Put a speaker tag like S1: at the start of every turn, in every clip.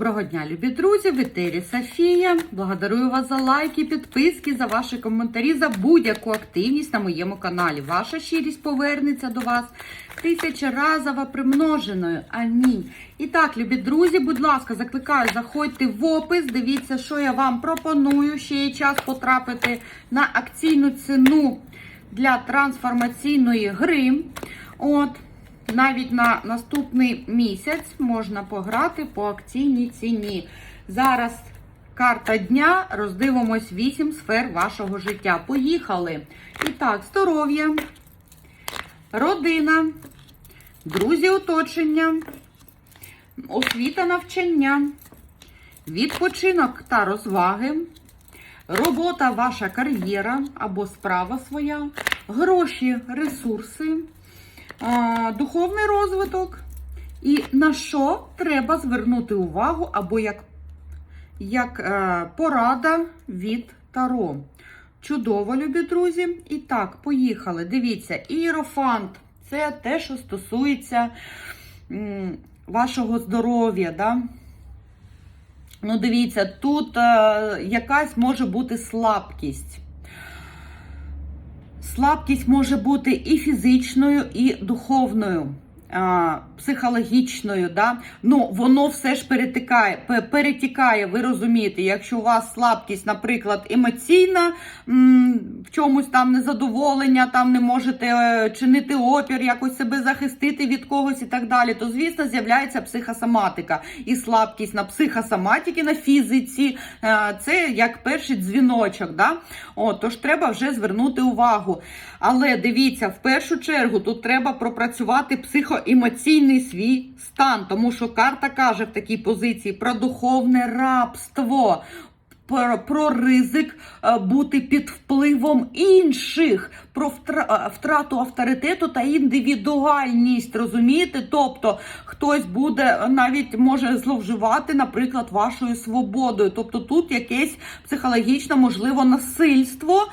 S1: Доброго дня, любі друзі! В етері Софія. Благодарую вас за лайки, підписки, за ваші коментарі, за будь-яку активність на моєму каналі. Ваша щирість повернеться до вас тисячеразово примноженою. Амінь. І так, любі друзі, будь ласка, закликаю, заходьте в опис. Дивіться, що я вам пропоную. Ще є час потрапити на акційну ціну для трансформаційної гри. От. Навіть на наступний місяць можна пограти по акційній ціні. Зараз карта дня, роздивимось 8 сфер вашого життя. Поїхали! І так, здоров'я, родина, друзі оточення, освіта навчання, відпочинок та розваги, робота, ваша кар'єра або справа своя, гроші, ресурси духовний розвиток, і на що треба звернути увагу, або як як е, порада від Таро. Чудово, любі друзі. І так, поїхали. Дивіться, іерофант це те, що стосується м, вашого здоров'я. Да? Ну, дивіться, тут е, якась може бути слабкість. Слабкість може бути і фізичною, і духовною, психологічною. Да? Ну, Воно все ж перетикає, перетікає, ви розумієте, якщо у вас слабкість, наприклад, емоційна, в чомусь там незадоволення, там не можете е, чинити опір, якось себе захистити від когось і так далі, то, звісно, з'являється психосоматика. І слабкість на психосоматики, на фізиці, е, це як перший дзвіночок. Да? О, тож треба вже звернути увагу. Але дивіться, в першу чергу тут треба пропрацювати психоемоційний свій стан, тому що карта каже в такій позиції про духовне рабство про, про ризик е, бути під впливом інших, про е, втрату авторитету та індивідуальність. Розумієте? Тобто хтось буде навіть може зловживати, наприклад, вашою свободою. Тобто тут якесь психологічне, можливо, насильство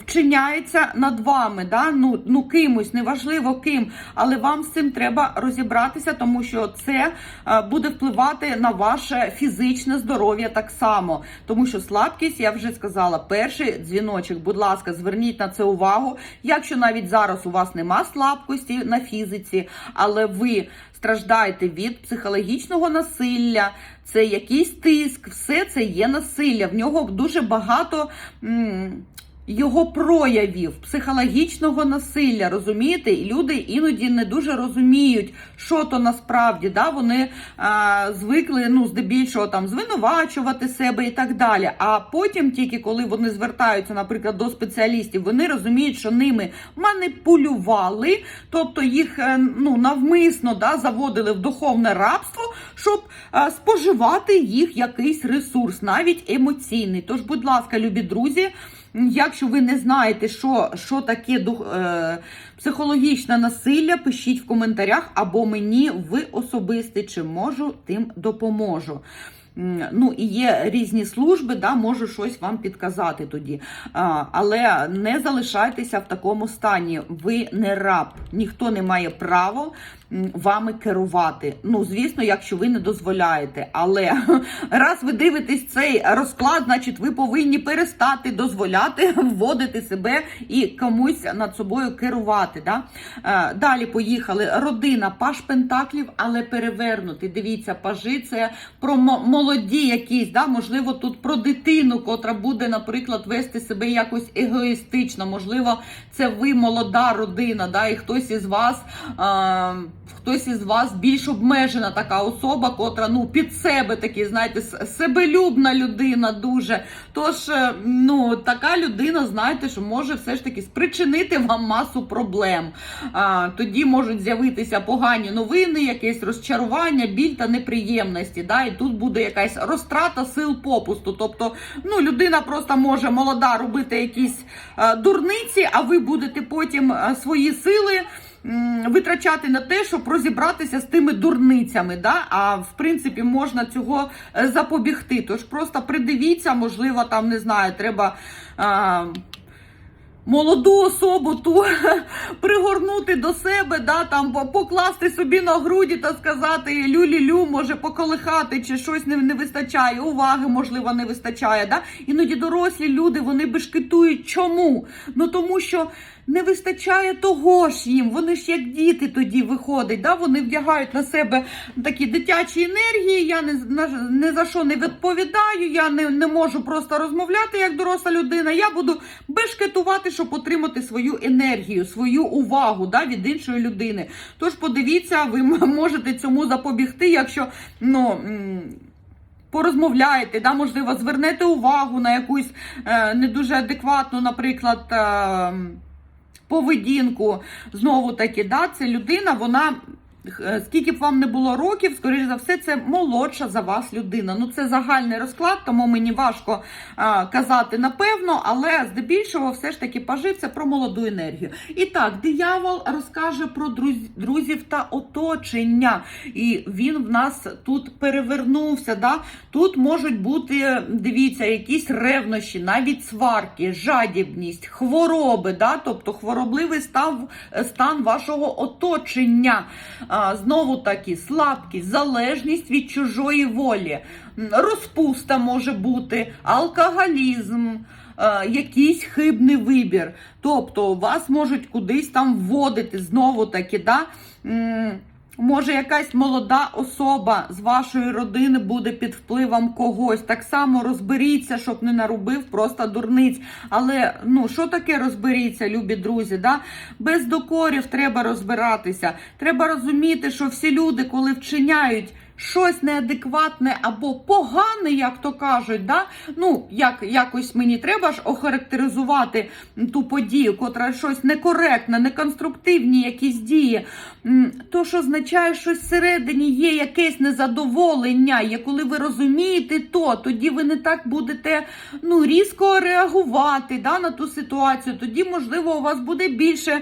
S1: вчиняється над вами. Да? Ну, ну кимось, неважливо ким, але вам з цим треба розібратися, тому що це е, буде впливати на ваше фізичне здоров'я так само. Тому що слабкість, я вже сказала, перший дзвіночок, будь ласка, зверніть на це увагу. Якщо навіть зараз у вас нема слабкості на фізиці, але ви страждаєте від психологічного насилля, це якийсь тиск, все це є насилля. В нього дуже багато. М його проявів психологічного насилля, розумієте? І люди іноді не дуже розуміють, що то насправді. Да? Вони а, звикли ну, здебільшого там звинувачувати себе і так далі. А потім, тільки коли вони звертаються, наприклад, до спеціалістів, вони розуміють, що ними маніпулювали, тобто їх е, ну, навмисно да, заводили в духовне рабство, щоб а, споживати їх якийсь ресурс, навіть емоційний. Тож, будь ласка, любі друзі. Якщо ви не знаєте, що що таке дух, е, психологічне насилля, пишіть в коментарях або мені в особисті, чи можу, тим допоможу. Ну, і є різні служби, да, можу щось вам підказати тоді. А, Але не залишайтеся в такому стані. Ви не раб, ніхто не має права вами керувати. Ну, звісно, якщо ви не дозволяєте. Але раз ви дивитесь цей розклад, значить ви повинні перестати дозволяти вводити себе і комусь над собою керувати. Да? Е, далі поїхали. Родина, паш пентаклів, але перевернути. Дивіться, пажи це про молоді якісь, да? можливо, тут про дитину, котра буде, наприклад, вести себе якось егоїстично. Можливо, це ви молода родина, да? і хтось із вас. Е хтось із вас більш обмежена така особа, котра ну під себе такі, знаєте, себелюбна людина дуже. Тож, е, ну, така людина, знаєте, що може все ж таки спричинити вам масу проблем. А, Тоді можуть з'явитися погані новини, якесь розчарування, біль та неприємності. Да? І тут буде якась розтрата сил попусту. Тобто, ну, людина просто може молода робити якісь а, е, дурниці, а ви будете потім а, е, свої сили витрачати на те, щоб розібратися з тими дурницями. Да? А в принципі можна цього е, запобігти. Тож просто придивіться, можливо, там не знаю, треба. А, молоду особу ту пригорнути до себе, да, там покласти собі на груді та сказати люлі-лю, може поколихати, чи щось не, не вистачає, уваги, можливо, не вистачає. Да? Іноді дорослі люди вони бешкетують. Чому? Ну тому що. Не вистачає того ж їм. Вони ж як діти тоді виходять. Да? Вони вдягають на себе такі дитячі енергії. Я не, не за що не відповідаю. Я не, не можу просто розмовляти як доросла людина. Я буду бешкетувати, щоб отримати свою енергію, свою увагу да, від іншої людини. Тож подивіться, ви можете цьому запобігти, якщо ну. Порозмовляєте, да, можливо, звернете увагу на якусь е, не дуже адекватну, наприклад, е, поведінку. Знову таки, да, це людина, вона. Е, Скільки б вам не було років, скоріш за все, це молодша за вас людина. Ну це загальний розклад, тому мені важко а, казати напевно, але здебільшого все ж таки пажив це про молоду енергію. І так, диявол розкаже про друз- друзів та оточення. І він в нас тут перевернувся. Да? Тут можуть бути, дивіться, якісь ревнощі, навіть сварки, жадібність, хвороби, да? тобто хворобливий стан, стан вашого оточення. Знову таки, слабкість, залежність від чужої волі, розпуста може бути, алкоголізм. е, Якийсь хибний вибір, тобто вас можуть кудись там вводити знову таки, да? Може, якась молода особа з вашої родини буде під впливом когось. Так само розберіться, щоб не наробив просто дурниць. Але ну що таке розберіться, любі друзі? Да? Без докорів треба розбиратися. Треба розуміти, що всі люди, коли вчиняють. Щось неадекватне або погане, як то кажуть, да? ну як якось мені треба ж охарактеризувати ту подію, котра щось некоректне, неконструктивні якісь дії. То, що означає, що всередині є якесь незадоволення, і коли ви розумієте то, тоді ви не так будете ну, різко реагувати да, на ту ситуацію. Тоді, можливо, у вас буде більше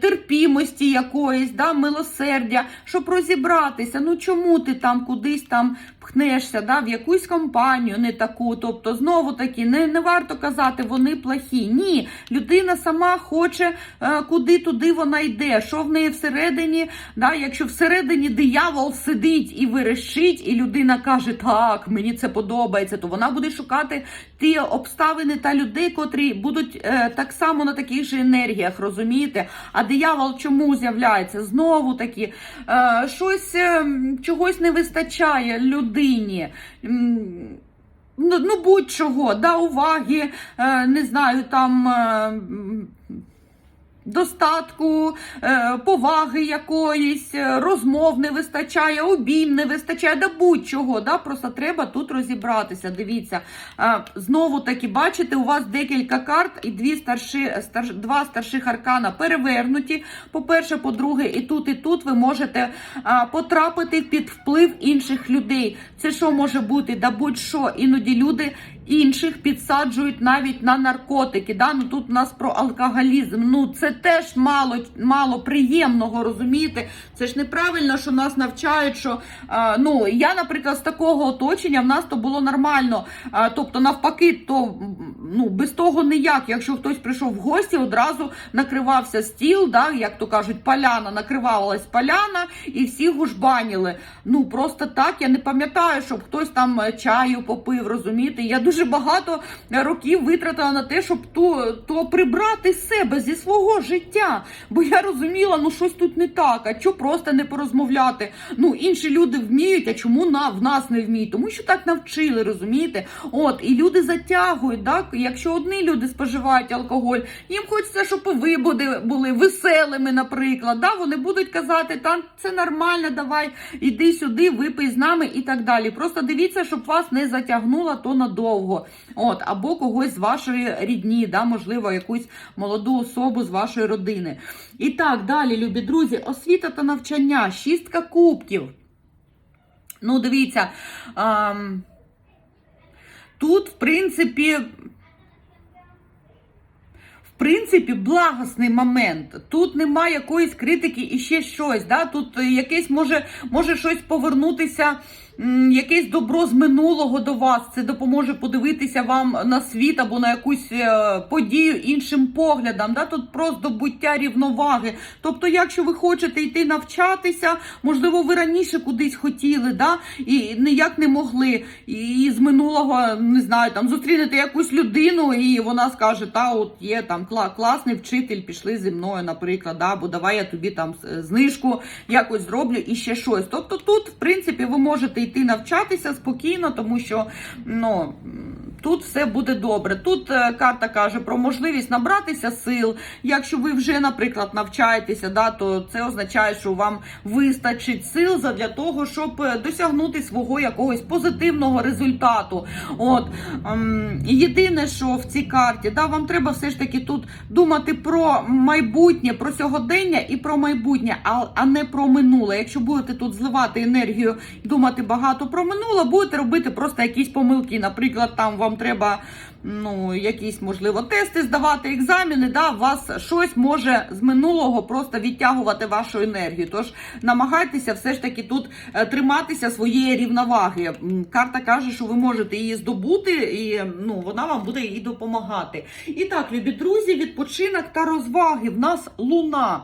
S1: терпімості якоїсь, да, милосердя, щоб розібратися. Ну чому ти там кудись там пхнешся, да, в якусь компанію не таку. Тобто, знову таки, не, не варто казати, вони плохі. Ні, людина сама хоче, е, куди туди вона йде. Що в неї всередині, да, якщо всередині диявол сидить і верещить, і людина каже, так, мені це подобається, то вона буде шукати ті обставини та людей, котрі будуть е, так само на таких же енергіях, розумієте? А диявол чому з'являється? Знову таки, е, щось е, чогось не вистачає людині. Ну, ну будь-чого, да, уваги, е, не знаю, там. Достатку, е, поваги якоїсь, е, розмов не вистачає, обійм не вистачає, да будь-чого. Да? Просто треба тут розібратися. Дивіться. Е, Знову таки, бачите, у вас декілька карт і дві старші, старш, два старших аркана перевернуті. По-перше, по-друге, і тут, і тут ви можете потрапити під вплив інших людей. Це що може бути? Да будь-що. Іноді люди інших підсаджують навіть на наркотики. Да? Ну, тут у нас про алкоголізм. Ну це теж мало, мало приємного, розумієте? Це ж неправильно, що нас навчають, що а, ну я, наприклад, з такого оточення в нас то було нормально. А, тобто, навпаки, то ну без того ніяк. Якщо хтось прийшов в гості, одразу накривався стіл, да, як то кажуть, поляна, накривалась поляна, і всі гужбаніли. Ну просто так я не пам'ятаю, щоб хтось там чаю попив, розумієте? Я дуже багато років витратила на те, щоб то, то прибрати себе зі свого життя. Бо я розуміла, ну щось тут не так, а що просто не порозмовляти. Ну інші люди вміють, а чому на в нас не вміють? Тому що так навчили, розумієте? От і люди затягують. Так, якщо одні люди споживають алкоголь, їм хочеться, щоб і ви були, були веселими, наприклад. Да? Вони будуть казати, там це нормально, давай іди сюди, випий з нами і так далі. Просто дивіться, щоб вас не затягнуло то надовго. От, або когось з вашої рідні, да, можливо, якусь молоду особу з вашої родини. І так, далі, любі друзі, освіта та навчання, шістка кубків. Ну, дивіться. Ам, тут, в принципі. В принципі, благосний момент. Тут немає якоїсь критики і ще щось. Да? Тут якесь може, може щось повернутися якесь добро з минулого до вас. Це допоможе подивитися вам на світ або на якусь е, подію іншим поглядом. Да? Тут про здобуття рівноваги. Тобто, якщо ви хочете йти навчатися, можливо, ви раніше кудись хотіли, да? і ніяк не могли. І з минулого не знаю, там зустрінете якусь людину, і вона скаже: Та, от є там класний вчитель, пішли зі мною, наприклад, да? або давай я тобі там е, знижку якось зроблю і ще щось. Тобто, тут, в принципі, ви можете йти навчатися спокійно, тому що ну. Тут все буде добре. Тут е, карта каже про можливість набратися сил. Якщо ви вже, наприклад, навчаєтеся, да, то це означає, що вам вистачить сил для того, щоб е, досягнути свого якогось позитивного результату. От ем, єдине, що в цій карті, да, вам треба все ж таки тут думати про майбутнє, про сьогодення і про майбутнє, а, а не про минуле. Якщо будете тут зливати енергію і думати багато про минуле, будете робити просто якісь помилки. Наприклад, там вам треба ну, якісь, можливо, тести здавати, екзамени, да, вас щось може з минулого просто відтягувати вашу енергію. Тож намагайтеся все ж таки тут е, триматися своєї рівноваги. Карта каже, що ви можете її здобути, і ну, вона вам буде їй допомагати. І так, любі друзі, відпочинок та розваги. В нас луна.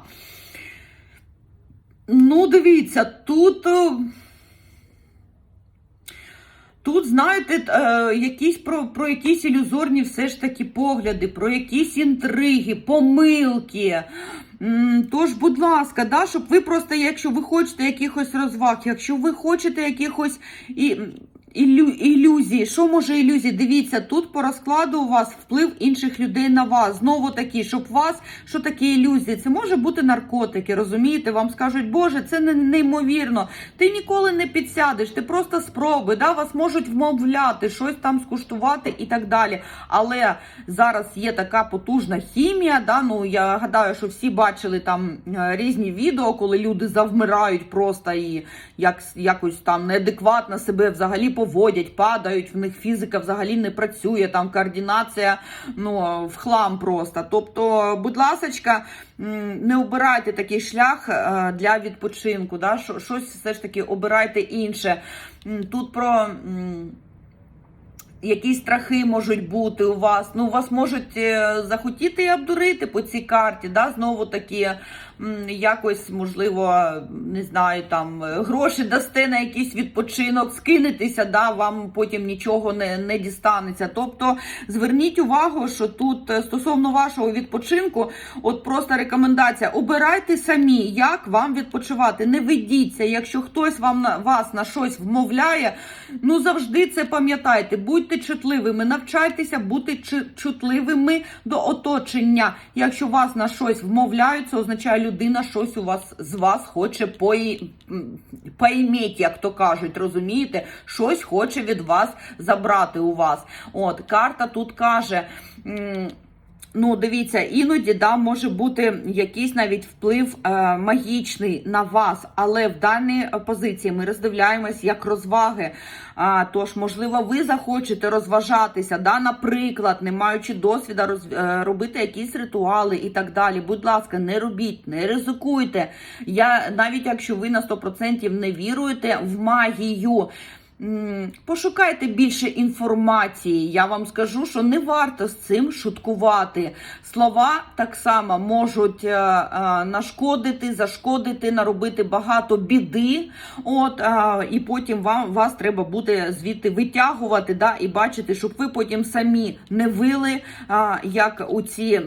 S1: Ну, дивіться, тут. Тут, знаєте, е, якісь про, про якісь ілюзорні все ж таки погляди, про якісь інтриги, помилки. Тож, будь ласка, да, щоб ви просто, якщо ви хочете якихось розваг, якщо ви хочете якихось і, ілю, ілюзій, що може ілюзії? Дивіться, тут по розкладу у вас вплив інших людей на вас. Знову такі, щоб вас, що таке ілюзії? Це може бути наркотики, розумієте? Вам скажуть, Боже, це не, неймовірно. Ти ніколи не підсядеш, ти просто спробуй, да, вас можуть вмовляти, щось там скуштувати і так далі. Але зараз є така потужна хімія. Да, ну я гадаю, що всі бачили там е, різні відео, коли люди завмирають просто і як, якось там неадекватно себе взагалі поводять, падають, в них фізика взагалі не працює, там координація ну, в хлам просто. Тобто, будь ласочка, не обирайте такий шлях е, для відпочинку. Да? Щось все ж таки обирайте інше. Тут про. м, Які страхи можуть бути у вас? Ну, вас можуть е, захотіти і обдурити по цій карті, да? знову таки, м, якось, можливо, не знаю, там гроші дасте на якийсь відпочинок, скинетеся, да? вам потім нічого не, не дістанеться. Тобто зверніть увагу, що тут е, стосовно вашого відпочинку, от просто рекомендація: обирайте самі, як вам відпочивати. Не ведіться, якщо хтось вам на вас на щось вмовляє, ну завжди це пам'ятайте. Будьте чутливими, навчайтеся бути чутливими до оточення. Якщо вас на щось вмовляють, це означає, людина щось у вас з вас хоче м, як то кажуть, розумієте? Щось хоче від вас забрати у вас. От карта тут каже. Ну, дивіться, іноді да, може бути якийсь навіть вплив е, магічний на вас, але в даній е, позиції ми роздивляємось як розваги. А, тож, можливо, ви захочете розважатися, да, наприклад, не маючи досвіду, роз, е, робити якісь ритуали і так далі. Будь ласка, не робіть, не ризикуйте. Я навіть якщо ви на 100% не віруєте в магію. Пошукайте більше інформації. Я вам скажу, що не варто з цим шуткувати. Слова так само можуть е, е, нашкодити, зашкодити, наробити багато біди. От е, і потім вам вас треба буде звідти витягувати, да, і бачити, щоб ви потім самі не вили, як у ці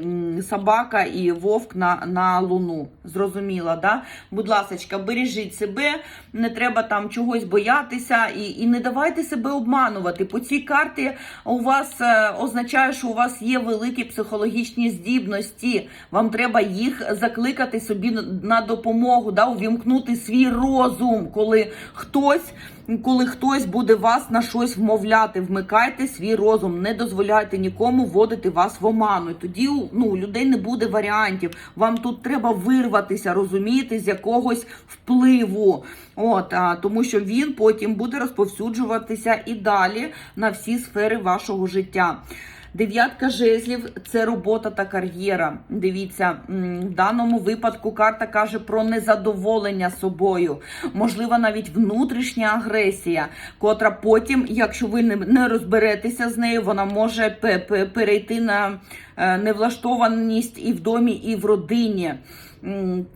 S1: собака і вовк на, на луну. Зрозуміла, да? Будь ласка, бережіть себе, не треба там чогось боятися і, не давайте себе обманувати. По цій карті у вас е, означає, що у вас є великі психологічні здібності. Вам треба їх закликати собі на допомогу, да, увімкнути свій розум, коли хтось. Коли хтось буде вас на щось вмовляти, вмикайте свій розум, не дозволяйте нікому вводити вас в оману. І тоді ну, у людей не буде варіантів. Вам тут треба вирватися, розумієте, з якогось впливу. От, а, тому що він потім буде розповсюджуватися і далі на всі сфери вашого життя. Дев'ятка жезлів це робота та кар'єра. Дивіться, в даному випадку карта каже про незадоволення собою, можливо, навіть внутрішня агресія, котра потім, якщо ви не- розберетеся з нею, вона може пе- пе- перейти на е, невлаштованість і в домі, і в родині.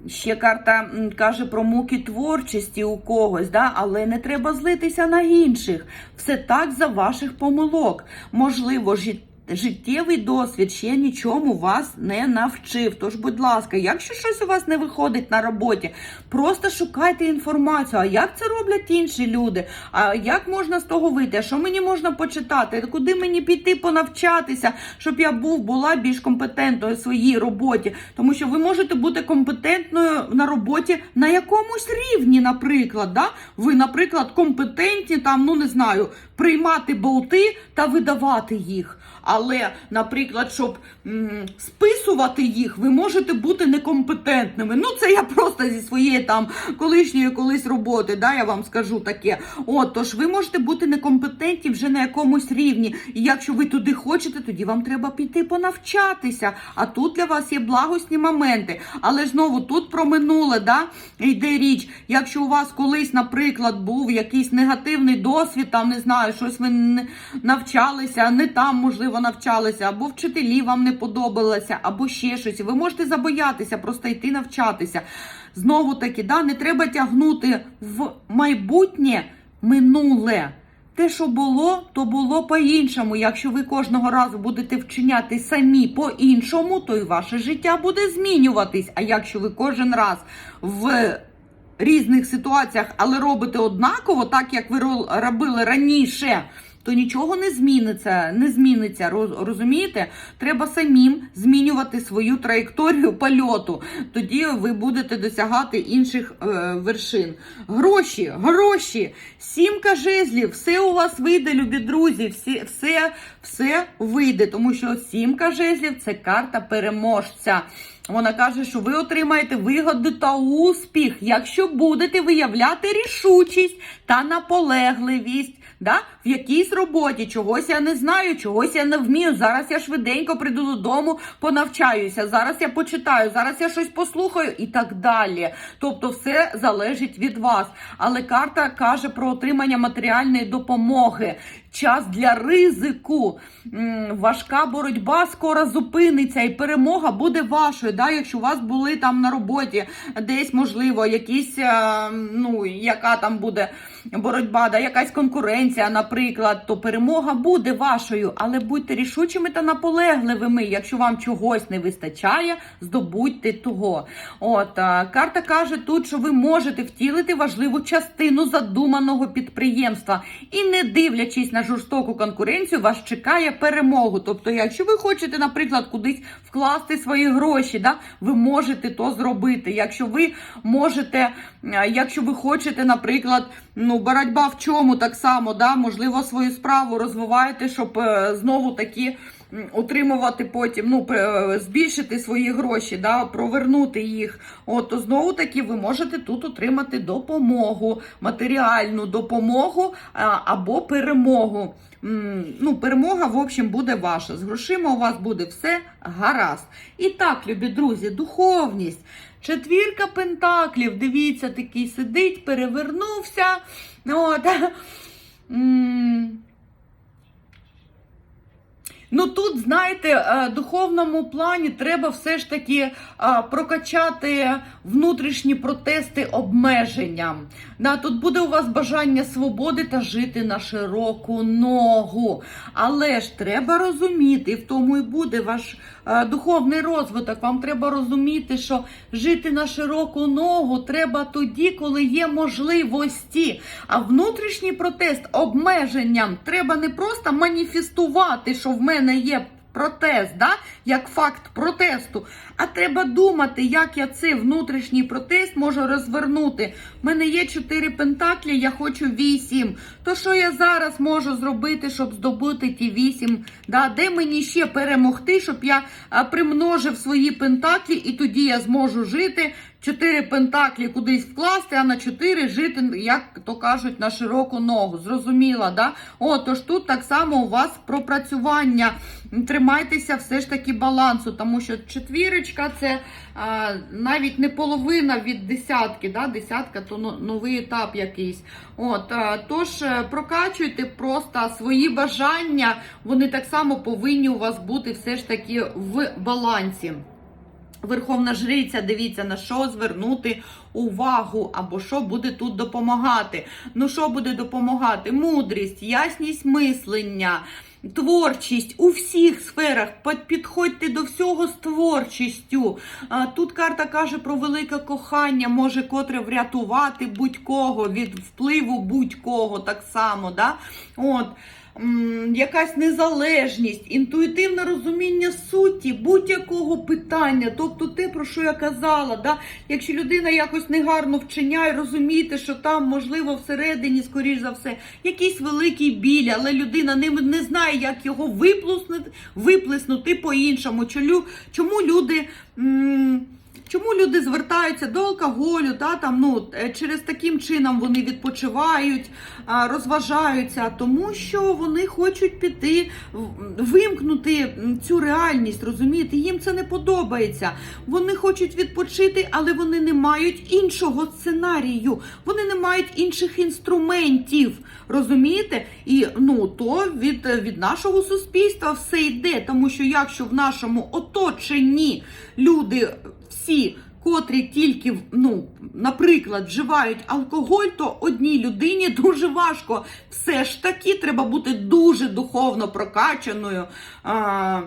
S1: Ще карта каже про муки творчості у когось, да? але не треба злитися на інших. Все так за ваших помилок. Можливо, жит- життєвий досвід ще нічому вас не навчив. Тож, будь ласка, якщо щось у вас не виходить на роботі, просто шукайте інформацію. А як це роблять інші люди? А як можна з того вийти? А що мені можна почитати? Куди мені піти понавчатися, щоб я був була більш компетентною в своїй роботі? Тому що ви можете бути компетентною на роботі на якомусь рівні, наприклад. Да? Ви, наприклад, компетентні там, ну не знаю, приймати болти та видавати їх. Але, наприклад, щоб м, списувати їх, ви можете бути некомпетентними. Ну, це я просто зі своєї там колишньої колись роботи, да, я вам скажу таке. От, тож ви можете бути некомпетентні вже на якомусь рівні. І якщо ви туди хочете, тоді вам треба піти понавчатися. А тут для вас є благосні моменти. Але знову тут про минуле, да, йде річ. Якщо у вас колись, наприклад, був якийсь негативний досвід, там не знаю, щось ви навчалися, не там, можливо, навчалися, або вчителі вам не подобалося, або ще щось. Ви можете забоятися, просто йти навчатися. Знову таки, да, не треба тягнути в майбутнє минуле. Те, що було, то було по-іншому. Якщо ви кожного разу будете вчиняти самі по-іншому, то і ваше життя буде змінюватись. А якщо ви кожен раз в різних ситуаціях, але робите однаково, так як ви робили раніше, то нічого не зміниться. Не зміниться. Розумієте? Треба самим змінювати свою траєкторію польоту. Тоді ви будете досягати інших е, вершин. Гроші, гроші, сімка жезлів, все у вас вийде, любі друзі. Всі, все, все вийде, тому що сімка жезлів це карта переможця. Вона каже, що ви отримаєте вигоду та успіх, якщо будете виявляти рішучість та наполегливість. Да? В якійсь роботі чогось я не знаю, чогось я не вмію. Зараз я швиденько прийду додому, понавчаюся. Зараз я почитаю, зараз я щось послухаю і так далі. Тобто, все залежить від вас. Але карта каже про отримання матеріальної допомоги. Час для ризику, важка боротьба скоро зупиниться, і перемога буде вашою. Да? Якщо у вас були там на роботі десь, можливо, якісь, е, ну, яка там буде боротьба, да? якась конкуренція, наприклад, то перемога буде вашою. Але будьте рішучими та наполегливими. Якщо вам чогось не вистачає, здобудьте того. От карта каже тут, що ви можете втілити важливу частину задуманого підприємства і не дивлячись на жорстоку конкуренцію, вас чекає перемогу. Тобто, якщо ви хочете, наприклад, кудись вкласти свої гроші, да, ви можете то зробити. Якщо ви можете, якщо ви хочете, наприклад, ну боротьба в чому так само, да, можливо, свою справу розвиваєте, щоб е, знову таки. Утримувати потім, ну збільшити свої гроші, да, провернути їх. От то знову таки ви можете тут отримати допомогу, матеріальну допомогу або перемогу. Ну, перемога, в общем, буде ваша. З грошима у вас буде все гаразд. І так, любі друзі, духовність. Четвірка пентаклів. Дивіться, такий сидить, перевернувся. От. Ну тут, знаєте, в духовному плані треба все ж таки е, прокачати внутрішні протести обмеження. Да, тут буде у вас бажання свободи та жити на широку ногу. Але ж треба розуміти, в тому і буде ваш е, духовний розвиток. Вам треба розуміти, що жити на широку ногу треба тоді, коли є можливості. А внутрішній протест обмеженням треба не просто маніфестувати, що в мене є. Протест, да? як факт протесту. А треба думати, як я цей внутрішній протест можу розвернути. У мене є чотири пентаклі, я хочу вісім. То що я зараз можу зробити, щоб здобути ті вісім? Да? Де мені ще перемогти, щоб я примножив свої пентаклі, і тоді я зможу жити чотири пентаклі кудись вкласти, а на чотири жити, як то кажуть, на широку ногу. Зрозуміла, да? О, тож тут так само у вас пропрацювання. Тримайтеся все ж таки балансу, тому що четвірочка це а, навіть не половина від десятки. Да? Десятка то новий етап якийсь. От, а, тож е, прокачуйте просто свої бажання, вони так само повинні у вас бути все ж таки в балансі. Верховна жриця, дивіться, на що звернути увагу, або що буде тут допомагати. Ну, що буде допомагати? Мудрість, ясність мислення, творчість у всіх сферах. Підходьте до всього з творчістю. Тут карта каже про велике кохання, може котре врятувати будь-кого від впливу будь-кого так само. Да? От якась незалежність, інтуїтивне розуміння суті будь-якого питання, тобто те, про що я казала, да? якщо людина якось негарно вчиняє, розумієте, що там, можливо, всередині, скоріш за все, якийсь великий біль, але людина не, не знає, як його виплеснути, виплеснути по-іншому. Чому люди. м, Чому люди звертаються до алкоголю, та, там, ну, е, через таким чином вони відпочивають, розважаються, тому що вони хочуть піти, вимкнути цю реальність, розумієте? Їм це не подобається. Вони хочуть відпочити, але вони не мають іншого сценарію, вони не мають інших інструментів. Розумієте? І ну то від, від нашого суспільства все йде, тому що якщо в нашому оточенні люди всі, котрі тільки, ну, наприклад, вживають алкоголь, то одній людині дуже важко. Все ж таки треба бути дуже духовно прокачаною. А,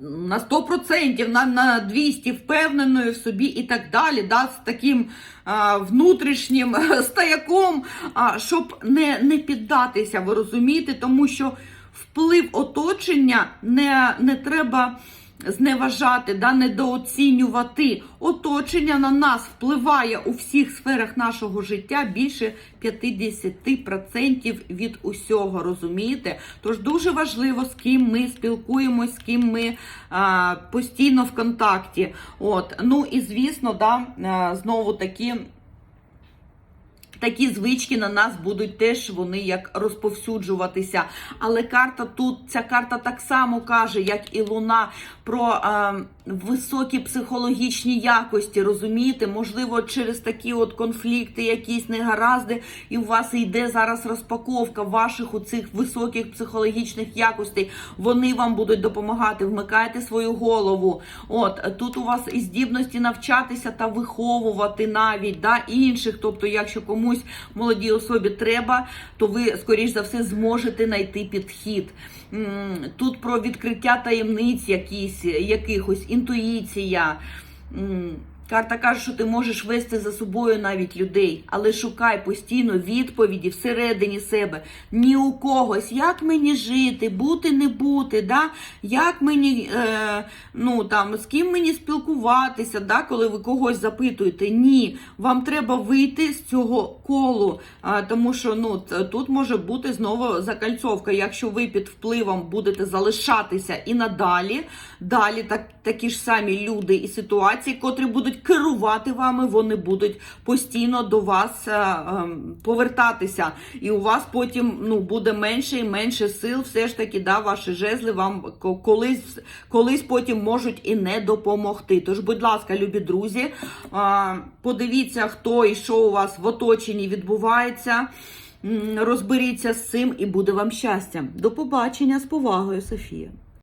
S1: на 100%, на, на 200 впевненою в собі і так далі, да, з таким а, внутрішнім стояком, а, щоб не, не піддатися, ви розумієте, тому що вплив оточення не, не треба зневажати, да, недооцінювати. Оточення на нас впливає у всіх сферах нашого життя більше 50% від усього, розумієте? Тож дуже важливо, з ким ми спілкуємось, з ким ми а, постійно в контакті. От, ну і звісно, да, знову таки. Такі звички на нас будуть теж вони як розповсюджуватися. Але карта тут, ця карта так само каже, як і луна, про е, високі психологічні якості. Розумієте, можливо, через такі от конфлікти, якісь негаразди, і у вас йде зараз розпаковка ваших у цих високих психологічних якостей. Вони вам будуть допомагати. Вмикайте свою голову. От тут у вас і здібності навчатися та виховувати навіть да, інших. Тобто, якщо комусь молодій особі треба, то ви, скоріш за все, зможете знайти підхід. Тут про відкриття таємниць якісь, якихось, інтуїція. Карта каже, що ти можеш вести за собою навіть людей, але шукай постійно відповіді всередині себе. Ні у когось, як мені жити, бути, не бути, да? як мені, е, ну там, з ким мені спілкуватися, да? коли ви когось запитуєте. Ні, вам треба вийти з цього колу, а, тому що ну, тут може бути знову закальцовка. Якщо ви під впливом будете залишатися і надалі, далі так, такі ж самі люди і ситуації, котрі будуть керувати вами, вони будуть постійно до вас е, ем, повертатися. І у вас потім ну, буде менше і менше сил, все ж таки, да, ваші жезли вам колись, колись потім можуть і не допомогти. Тож, будь ласка, любі друзі, е, подивіться, хто і що у вас в оточенні відбувається. Розберіться з цим і буде вам щастя. До побачення з повагою, Софія.